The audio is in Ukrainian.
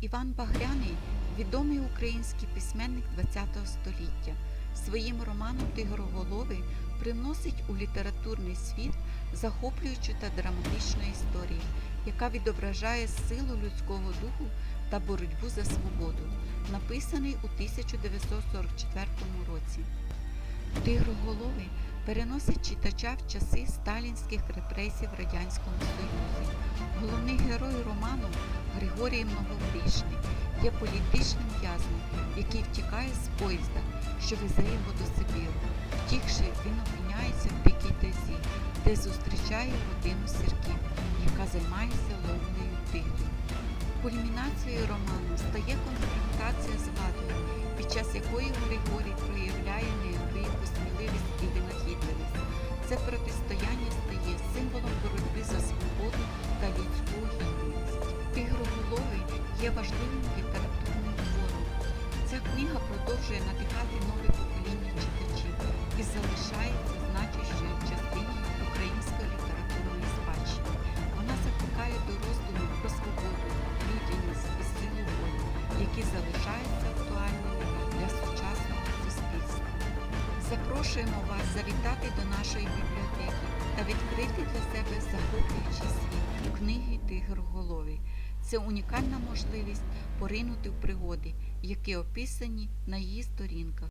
Іван Багряний відомий український письменник ХХ століття. Своїм романом Тигроголовий привносить у літературний світ захоплюючу та драматичну історію, яка відображає силу людського духу та боротьбу за свободу, написаний у 1944 році. Тигроголовий переносить читача в часи сталінських репресій в Радянському Союзі. Головний герой роману Григорій Многогрішний є політичним в'язнем, який втікає з поїзда, що везе його до Сибіру. Втікши, він опиняється в дикій тазі, де зустрічає родину сірків, яка займається ловлею тигрів. Кульмінацією роману стає конфронтація з владою, під час якої Григорій проявляє неабияку сміливість і винахідливість. Це протистояння є важливим літературним твором. Ця книга продовжує надихати нове покоління читачів і залишається значущою частиною української літературної спадщини. Вона закликає до роздуму про свободу, людяність і силу волі, які залишаються актуальними для сучасного суспільства. Запрошуємо вас завітати до нашої бібліотеки та відкрити для себе захоплюючий світ книги Тигроголовий. Це унікальна можливість поринути в пригоди, які описані на її сторінках.